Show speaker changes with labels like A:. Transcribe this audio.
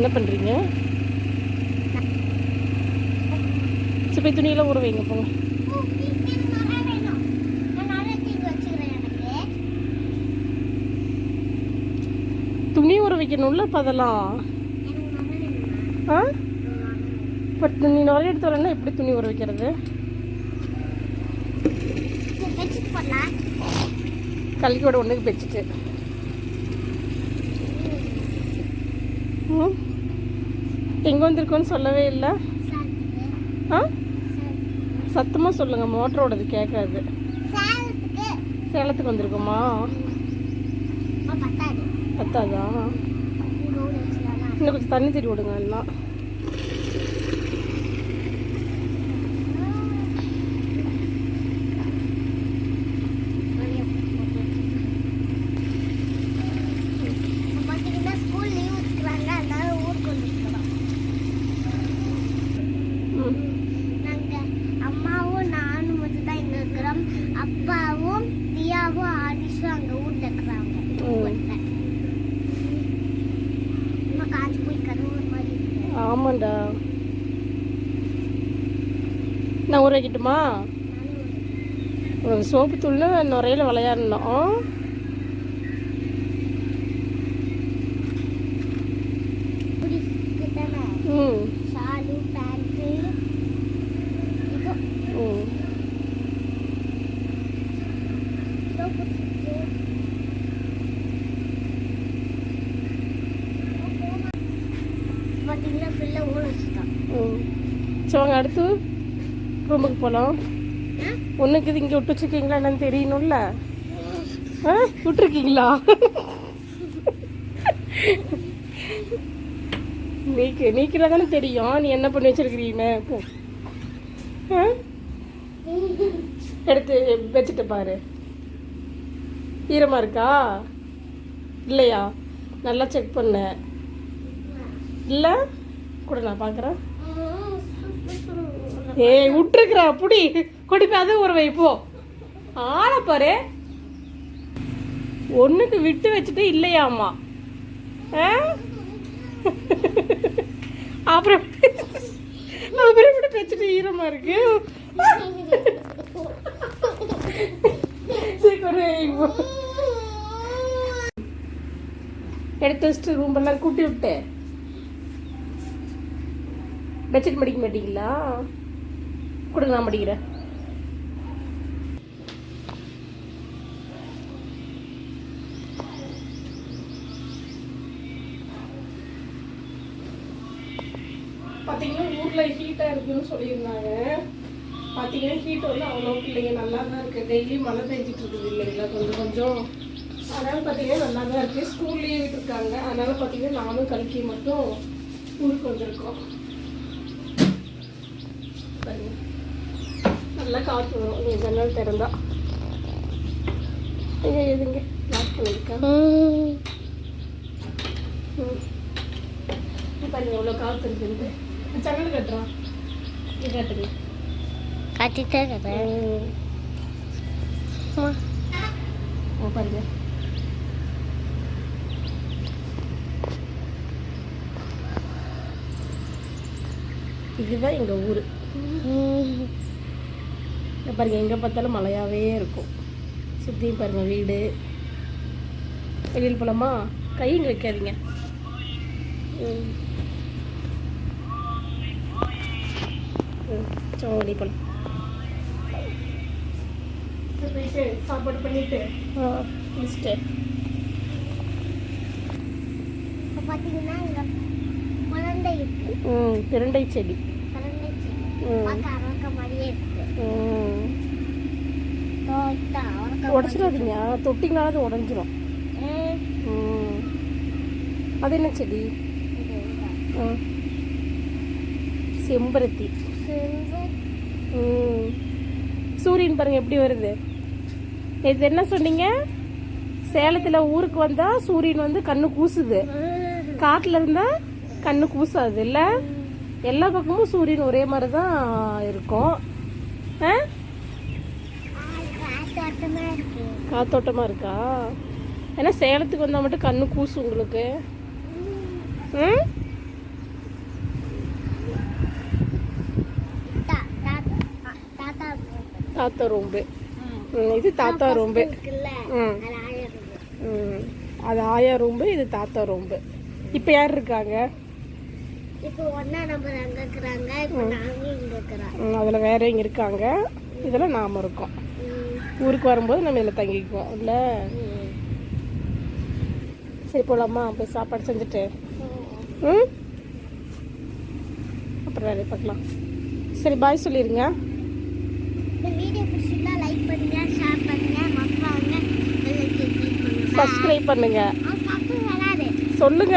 A: என்ன பண்ணுறீங்க சிப்பை துணியெல்லாம் ஊற வைங்க போங்க. துணி ஊற வைக்கணும்ல இப்போ அதெல்லாம்? ஆ? பட் நீ நிறைய எடுத்து வரேன்னா எப்படி துணி ஊற வைக்கிறது? கல்வியோட ஒன்றுக்கு பெச்சிட்டு. ம். எங்கே வந்திருக்கோன்னு சொல்லவே இல்லை. ஆ? சத்தமாக சொல்லுங்கள் மோட்டரோடது கேட்காது சேலத்துக்கு. வந்திருக்கோமா? பத்தாதா. இன்னும் கொஞ்சம் தண்ணி தட்டி விடுங்க எல்லாம்
B: ஸ்கூல் லீவ் விட்டுருவாங்க அதனால ஊருக்கு வந்துருக்கிறோம்
A: ம்
B: நாங்க அம்மாவும் நானும் மட்டும் தான் இங்க இருக்கிறோம் அப்பாவும் தியாவும் ஆதிஷும் அங்க ஊர்ல இருக்கிறாங்க ஊர்ல. அம்மா காஞ்சு போய் கருவு மாதிரி இருக்கு.
A: ஆமாண்டா. நான் ஊற வைக்கட்டுமா உனக்கு சோப்பு தூள் நுரையில விளையாடணும். ம்.
B: பேண்ட்டு
A: ம். ம். வாங்க அடுத்து ரூமுக்கு போகலாம் ஒன்றுக்கு இது இங்கே விட்டு வச்சுருக்கீங்களா என்னன்னு தெரியணும்ல? ஆ? விட்டுருக்கீங்களா? நீக்கு நீக்கிறா தானே தெரியும். நீ என்ன பண்ணி வச்சிருக்கிறீன்னு? எடுத்து வச்சுட்டு பாரு. ஈரமாக இருக்கா? இல்லையா? நல்லா செக் பண்ண. இல்லை? கூட நான் பார்க்குறேன் ஏய் விட்டுருக்குற புடி. கொடி அது ஒரு வைப்போ ஆளை பாரு. ஒன்றுக்கு விட்டு வச்சுட்டு இல்லையாம்மா. ஆ? அப்புறம் அப்புறம் இப்படி வச்சுட்டு ஈரமா இருக்கு? எடுத்து வச்சுட்டு ரூம் எல்லாம் கூட்டி விட்டேன் பெட்ஷீட் மடிக்க மாட்டீங்களா? கொடுங்க நான் மடிக்கிறேன் பார்த்தீங்கன்னா ஊரில் ஹீட்டாக இருக்குன்னு சொல்லியிருந்தாங்க. பார்த்தீங்கன்னா ஹீட் வந்து அவ்வளோக்கு இல்லைங்க. நல்லா தான் இருக்குது டெய்லி மழை பெஞ்சிட்டு இருக்குது இல்லைங்களா? கொஞ்சம் கொஞ்சம். அதனால் பார்த்தீங்கன்னா நல்லா தான் இருக்குது ஸ்கூல்லேயே விட்டுருக்காங்க. அதனால் பார்த்தீங்கன்னா நானும் கல்கி மட்டும் ஊருக்கு வந்திருக்கோம் பாருங்க நல்லா காற்று வரும். நீ ஜன்னல் திறந்தா. எங்க எதுங்க? லாக் பண்ணியிருக்கேன் ம். பாருங்க எவ்வளோ காற்று இருக்குன்ட்டு. ஜன்னல் கட்டுறான் கட்டுங்க.
B: கட்டிட்டே கதை
A: ஓ பாருங்க. இதுதான் எங்கள் ஊர். இங்க பாருங்க எங்கே பார்த்தாலும் மழையாவே இருக்கும். சுற்றியும் பாருங்க வீடு. வெளியில் போலாமா? கை இங்கே வைக்காதீங்க ம். ம் சரி வெளியே போகலாம் சாப்பாடு பண்ணிட்டு முடிச்சுட்டு.
B: இப்போ பார்த்தீங்கன்னா இங்கே குழந்தை இருக்கு.
A: ம் பிரண்டை செடி. உடச்சிடாதீங்க. தொட்டிங்கனால அது உடஞ்சிரும். அது என்ன செடி? செம்பருத்தி. சூரியன் பாருங்க எப்படி வருது? இது என்ன சொன்னீங்க? சேலத்தில் ஊருக்கு வந்தால் சூரியன் வந்து கண்ணு கூசுது. காட்டில் இருந்தால் கண்ணு கூசாது இல்லை எல்லா பக்கமும் சூரியன் ஒரே மாதிரி தான் இருக்கும் காத்தோட்டமாக இருக்கா? ஏன்னா சேலத்துக்கு வந்தால் மட்டும் கண்ணு கூசு உங்களுக்கு. ம் தாத்தா ரோம்பு. இது தாத்தா ரூம்பு.
B: அது
A: ஆயா ரூம்பு இது தாத்தா ரோம்பு. இப்போ யார் இருக்காங்க?
B: இப்போ ஒன்னா நம்பர் அங்க இருக்கிறாங்க? இப்போ இங்க இருக்கிறோம்.
A: அதில் வேறவங்க இருக்காங்க. இதில் நாம் இருக்கோம். ஊருக்கு வரும்போது நம்ம இதில் தங்கிக்குவோம். இல்லை? சரி போகலாமா போய் சாப்பாடு செஞ்சுட்டு. ம்? அப்புறம் வேலையை பார்க்கலாம். சரி பாய் சொல்லிடுங்க சப்ஸ்கிரைப் பண்ணுங்க சொல்லுங்க.